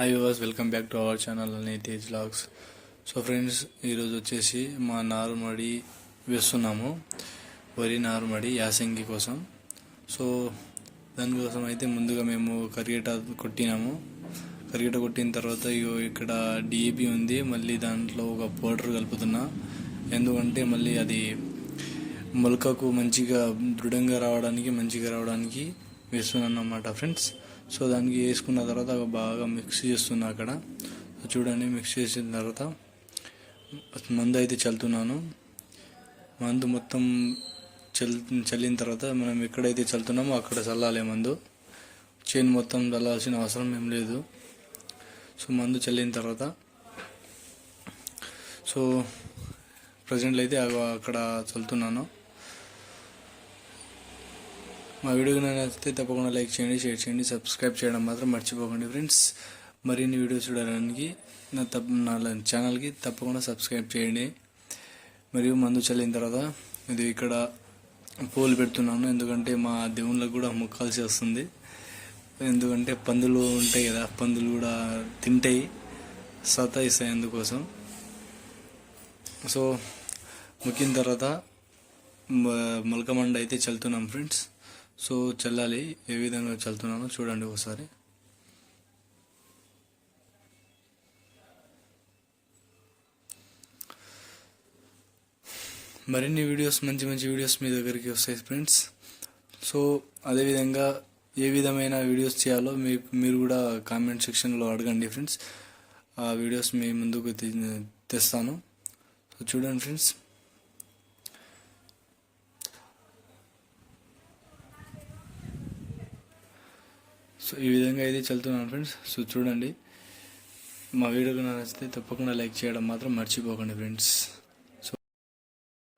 Hi was welcome back to our channel అనే Tej logs so friends ఈరోజు వచ్చేసి మా నారుమడి వేస్తున్నాము. వరి నారుమడి యాసంగి కోసం. సో దానికోసం అయితే ముందుగా మేము కరిగేట కొట్టినాము. కరిగేట కొట్టిన తర్వాత ఇగో ఇక్కడ డిఏపి ఉంది. మళ్ళీ దాంట్లో ఒక పౌడర్ కలుపుతున్నా. ఎందుకంటే మళ్ళీ అది మొలకకు మంచిగా దృఢంగా రావడానికి మంచిగా రావడానికి వేస్తున్నాను అన్నమాట ఫ్రెండ్స్ సో దానికి వేసుకున్న తర్వాత బాగా మిక్స్ చేస్తున్నా అక్కడ. సో చూడండి మిక్స్ చేసిన తర్వాత మందు అయితే చల్లుతున్నాను. మందు మొత్తం చల్ చల్లిన తర్వాత మనం ఎక్కడైతే చల్లుతున్నామో అక్కడ చల్లాలి మందు. చేను మొత్తం చల్లాల్సిన అవసరం ఏం లేదు. సో మందు చల్లిన తర్వాత సో ప్రజెంట్లో అయితే అక్కడ చల్లుతున్నాను. మా వీడియో నచ్చితే తప్పకుండా లైక్ చేయండి షేర్ చేయండి సబ్స్క్రైబ్ చేయడం మాత్రం మర్చిపోకండి ఫ్రెండ్స్. మరిన్ని వీడియోస్ చూడడానికి నా తప్ప నా ఛానల్కి తప్పకుండా సబ్స్క్రైబ్ చేయండి. మరియు మందు చల్లిన తర్వాత ఇది ఇక్కడ పూలు పెడుతున్నాను. ఎందుకంటే మా దేవుళ్ళకు కూడా మొక్కాల్సి వస్తుంది. ఎందుకంటే పందులు ఉంటాయి కదా పందులు కూడా తింటాయి సతాయిస్తాయి అందుకోసం. సో ముక్కిన తర్వాత మొలకమండ అయితే చల్లుతున్నాం ఫ్రెండ్స్. సో చల్లాలి ఏ విధంగా చల్లుతున్నానో చూడండి ఒకసారి. మరిన్ని వీడియోస్ మంచి మంచి వీడియోస్ మీ దగ్గరికి వస్తాయి ఫ్రెండ్స్. సో అదేవిధంగా ఏ విధమైన వీడియోస్ చేయాలో మీ మీరు కూడా కామెంట్ సెక్షన్లో అడగండి ఫ్రెండ్స్. ఆ వీడియోస్ మీ ముందుకు తెస్తాను. సో చూడండి ఫ్రెండ్స్. సో ఈ విధంగా అయితే చల్లుతున్నాను ఫ్రెండ్స్ సో చూడండి. మా వీడియోకి నచ్చితే తప్పకుండా లైక్ చేయడం మాత్రం మర్చిపోకండి ఫ్రెండ్స్